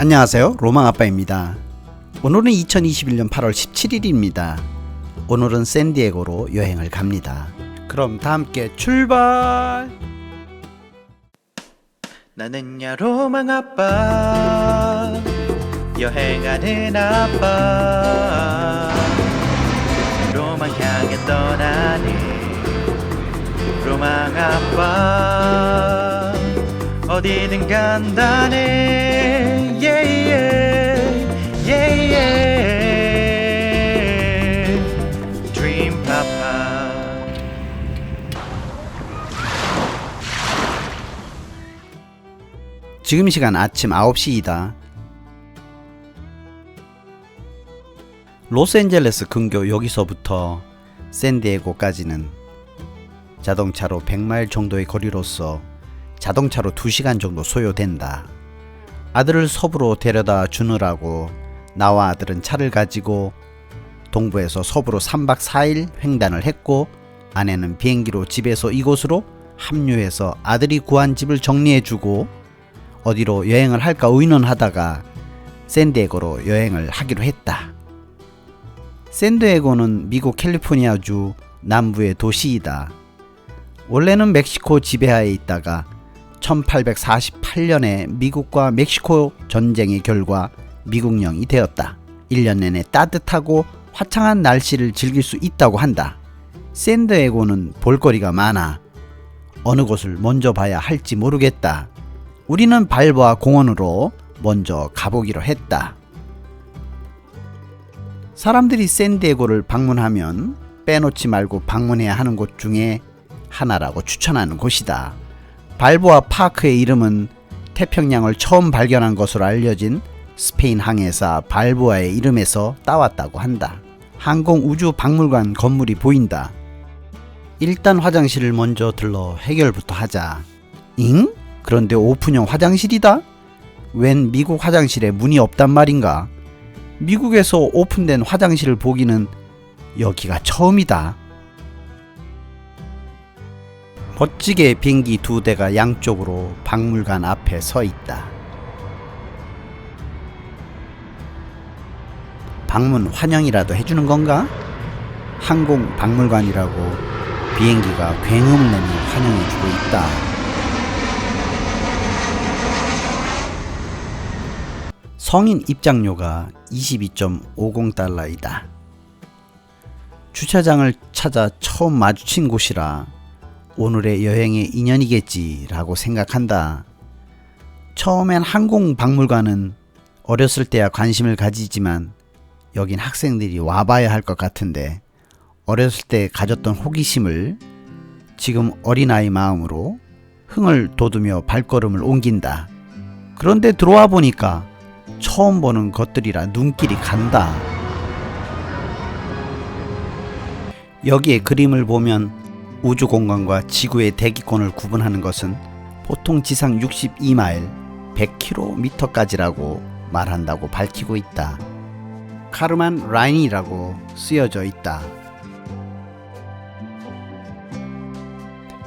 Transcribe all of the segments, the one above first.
안녕하세요. 로망 아빠입니다. 오늘은 2021년 8월 17일입니다. 오늘은 샌디에고로 여행을 갑니다. 그럼 다 함께 출발! 나는야 로망 아빠 여행하는 아빠 로망 향해 떠나는 로망 아빠 어디든 간다네 지금 시간 아침 9시이다. 로스앤젤레스 근교 여기서부터 샌디에고까지는 자동차로 100마일 정도의 거리로서 자동차로 2시간 정도 소요된다. 아들을 서부로 데려다 주느라고 나와 아들은 차를 가지고 동부에서 서부로 3박 4일 횡단을 했고 아내는 비행기로 집에서 이곳으로 합류해서 아들이 구한 집을 정리해주고 어디로 여행을 할까 의논하다가 샌디에고로 여행을 하기로 했다. 샌디에고는 미국 캘리포니아주 남부의 도시이다. 원래는 멕시코 지배하에 있다가 1848년에 미국과 멕시코 전쟁의 결과 미국령이 되었다. 1년 내내 따뜻하고 화창한 날씨를 즐길 수 있다고 한다. 샌드에고는 볼거리가 많아 어느 곳을 먼저 봐야 할지 모르겠다. 우리는 발보아 공원으로 먼저 가보기로 했다. 사람들이 샌디에고를 방문하면 빼놓지 말고 방문해야 하는 곳 중에 하나라고 추천하는 곳이다. 발보아 파크의 이름은 태평양을 처음 발견한 것으로 알려진 스페인 항해사 발보아의 이름에서 따왔다고 한다. 항공 우주 박물관 건물이 보인다. 일단 화장실을 먼저 들러 해결부터 하자. 잉? 그런데 오픈형 화장실이다? 웬 미국 화장실에 문이 없단 말인가? 미국에서 오픈된 화장실을 보기는 여기가 처음이다. 멋지게 비행기 두 대가 양쪽으로 박물관 앞에 서 있다. 방문 환영이라도 해주는 건가? 항공 박물관이라고 비행기가 굉음을 내며 환영해주고 있다. 성인 입장료가 22.50달러이다. 주차장을 찾아 처음 마주친 곳이라 오늘의 여행의 인연이겠지라고 생각한다. 처음엔 항공 박물관은 어렸을 때야 관심을 가지지만 여긴 학생들이 와봐야 할 것 같은데 어렸을 때 가졌던 호기심을 지금 어린아이 마음으로 흥을 돋우며 발걸음을 옮긴다. 그런데 들어와 보니까 처음 보는 것들이라 눈길이 간다. 여기에 그림을 보면 우주 공간과 지구의 대기권을 구분하는 것은 보통 지상 62마일 100km까지라고 말한다고 밝히고 있다. 카르만 라인이라고 쓰여져 있다.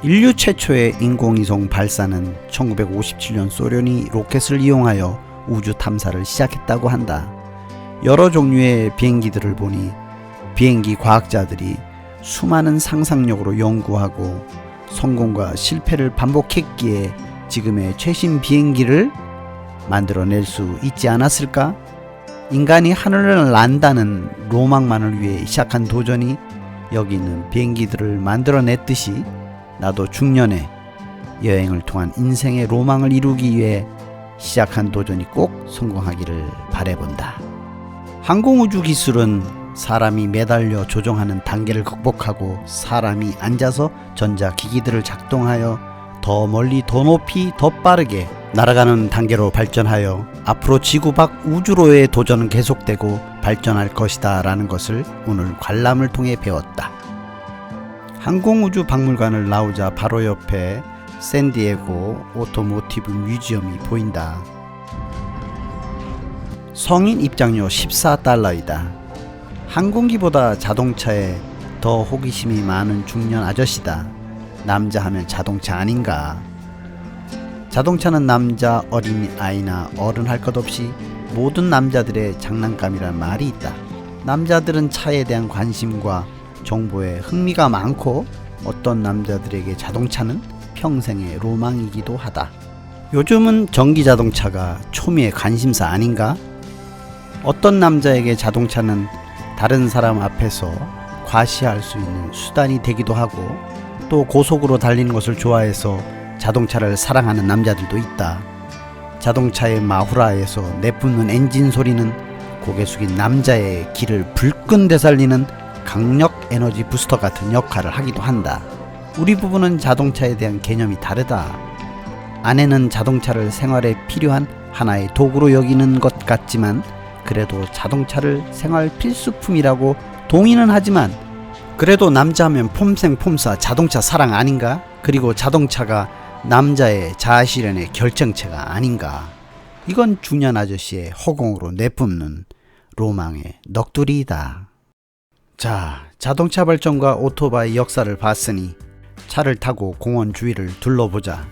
인류 최초의 인공위성 발사는 1957년 소련이 로켓을 이용하여 우주 탐사를 시작했다고 한다. 여러 종류의 비행기들을 보니 비행기 과학자들이 수많은 상상력으로 연구하고 성공과 실패를 반복했기에 지금의 최신 비행기를 만들어낼 수 있지 않았을까? 인간이 하늘을 난다는 로망만을 위해 시작한 도전이 여기 있는 비행기들을 만들어냈듯이 나도 중년에 여행을 통한 인생의 로망을 이루기 위해 시작한 도전이 꼭 성공하기를 바래본다. 항공우주 기술은 사람이 매달려 조종하는 단계를 극복하고 사람이 앉아서 전자 기기들을 작동하여 더 멀리 더 높이 더 빠르게 날아가는 단계로 발전하여 앞으로 지구 밖 우주로의 도전은 계속되고 발전할 것이다 라는 것을 오늘 관람을 통해 배웠다. 항공우주 박물관을 나오자 바로 옆에 샌디에고 오토모티브 뮤지엄이 보인다. 성인 입장료 14달러이다. 항공기보다 자동차에 더 호기심이 많은 중년 아저씨다. 남자 하면 자동차 아닌가? 자동차는 남자, 어린 아이나 어른 할 것 없이 모든 남자들의 장난감이란 말이 있다. 남자들은 차에 대한 관심과 정보에 흥미가 많고 어떤 남자들에게 자동차는 평생의 로망이기도 하다. 요즘은 전기 자동차가 초미의 관심사 아닌가? 어떤 남자에게 자동차는 다른 사람 앞에서 과시할 수 있는 수단이 되기도 하고 또 고속으로 달리는 것을 좋아해서 자동차를 사랑하는 남자들도 있다. 자동차의 마후라에서 내뿜는 엔진 소리는 고개 숙인 남자의 길을 불끈 되살리는 강력 에너지 부스터 같은 역할을 하기도 한다. 우리 부부는 자동차에 대한 개념이 다르다. 아내는 자동차를 생활에 필요한 하나의 도구로 여기는 것 같지만 그래도 자동차를 생활 필수품이라고 동의는 하지만 그래도 남자면 폼생 폼사 자동차 사랑 아닌가? 그리고 자동차가 남자의 자아실현의 결정체가 아닌가? 이건 중년 아저씨의 허공으로 내뿜는 로망의 넋두리이다. 자, 자동차 발전과 오토바이 역사를 봤으니 차를 타고 공원 주위를 둘러보자.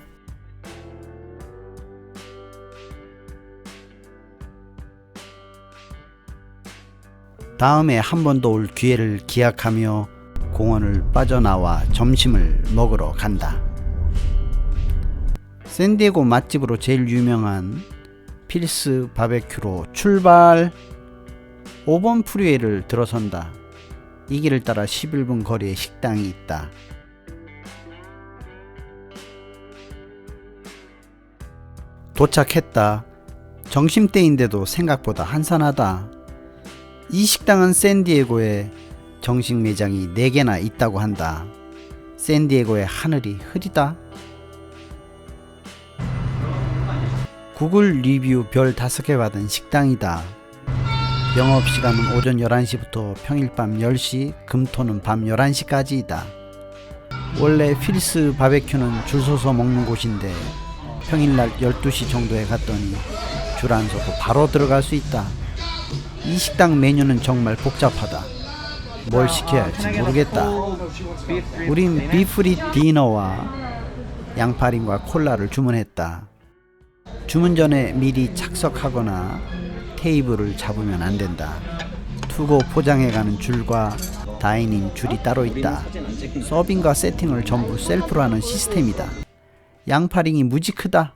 다음에 한 번 더 올 기회를 기약하며 공원을 빠져나와 점심을 먹으러 간다. 샌디에고 맛집으로 제일 유명한 필스 바베큐로 출발! 5번 프리웨이를 들어선다. 이 길을 따라 11분 거리에 식당이 있다. 도착했다. 점심때인데도 생각보다 한산하다. 이 식당은 샌디에고에 정식 매장이 4개나 있다고 한다. 샌디에고의 하늘이 흐리다. 구글 리뷰 별 5개 받은 식당이다. 영업시간은 오전 11시부터 평일 밤 10시, 금토는 밤 11시까지이다. 원래 필스 바베큐는 줄 서서 먹는 곳인데 평일날 12시 정도에 갔더니 줄 안 서고 바로 들어갈 수 있다. 이 식당 메뉴는 정말 복잡하다. 뭘 시켜야 할지 모르겠다. 우린 비프리 디너와 양파링과 콜라를 주문했다. 주문 전에 미리 착석하거나 테이블을 잡으면 안 된다. 투고 포장해가는 줄과 다이닝 줄이 따로 있다. 서빙과 세팅을 전부 셀프로 하는 시스템이다. 양파링이 무지 크다.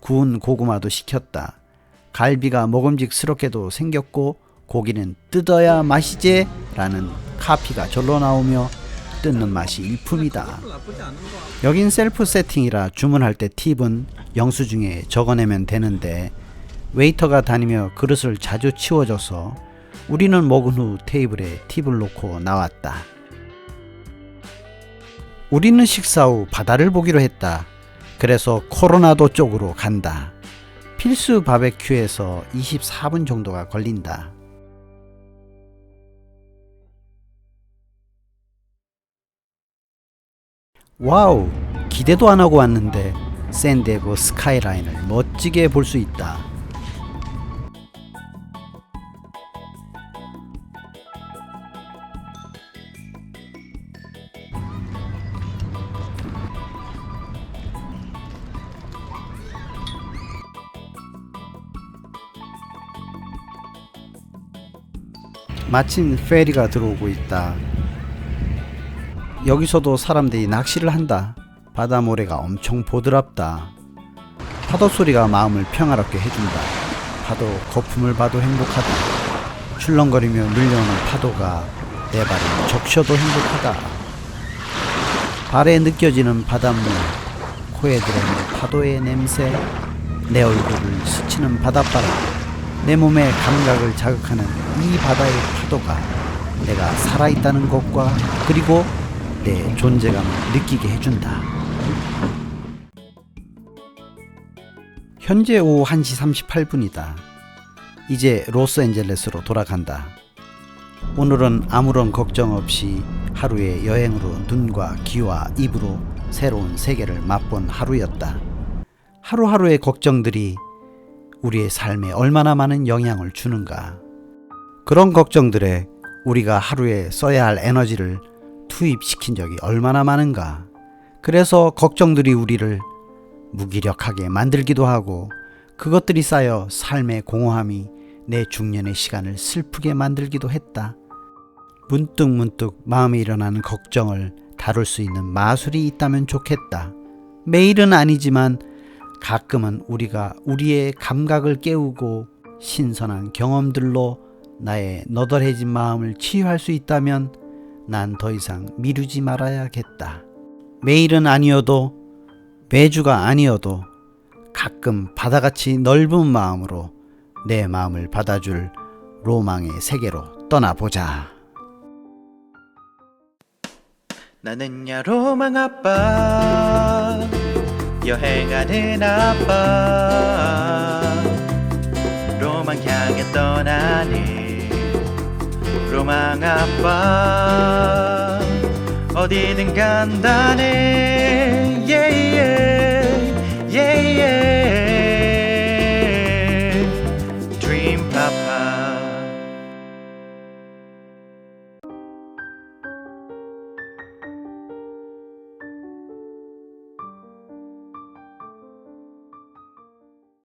구운 고구마도 시켰다. 갈비가 먹음직스럽게도 생겼고 고기는 뜯어야 맛이지 라는 카피가 절로 나오며 뜯는 맛이 일품이다. 여긴 셀프 세팅이라 주문할 때 팁은 영수증에 적어내면 되는데 웨이터가 다니며 그릇을 자주 치워줘서 우리는 먹은 후 테이블에 팁을 놓고 나왔다. 우리는 식사 후 바다를 보기로 했다. 그래서 코로나도 쪽으로 간다. 필수 바베큐에서 24분 정도가 걸린다. 와우! 기대도 안 하고 왔는데 샌디에고 스카이라인을 멋지게 볼 수 있다. 마침 페리가 들어오고 있다. 여기서도 사람들이 낚시를 한다. 바다 모래가 엄청 보드랍다. 파도 소리가 마음을 평화롭게 해준다. 파도 거품을 봐도 행복하다. 출렁거리며 밀려오는 파도가 내 발을 적셔도 행복하다. 발에 느껴지는 바닷물, 코에 들어오는 파도의 냄새, 내 얼굴을 스치는 바닷바람, 내 몸의 감각을 자극하는 이 바다의 파도가 내가 살아있다는 것과 그리고 내 존재감을 느끼게 해준다. 현재 오후 1시 38분이다. 이제 로스앤젤레스로 돌아간다. 오늘은 아무런 걱정 없이 하루의 여행으로 눈과 귀와 입으로 새로운 세계를 맛본 하루였다. 하루하루의 걱정들이 우리의 삶에 얼마나 많은 영향을 주는가. 그런 걱정들에 우리가 하루에 써야 할 에너지를 투입시킨 적이 얼마나 많은가. 그래서 걱정들이 우리를 무기력하게 만들기도 하고 그것들이 쌓여 삶의 공허함이 내 중년의 시간을 슬프게 만들기도 했다. 문득문득 마음에 일어나는 걱정을 다룰 수 있는 마술이 있다면 좋겠다. 매일은 아니지만 가끔은 우리가 우리의 감각을 깨우고 신선한 경험들로 나의 너덜해진 마음을 치유할 수 있다면 난 더 이상 미루지 말아야겠다. 매일은 아니어도 매주가 아니어도 가끔 바다같이 넓은 마음으로 내 마음을 받아줄 로망의 세계로 떠나보자. 나는 야 로망 아빠 여행하는 아빠. 로망 향해 떠나는 로망 아빠. 어디든 간다네. Yeah, yeah, yeah, yeah.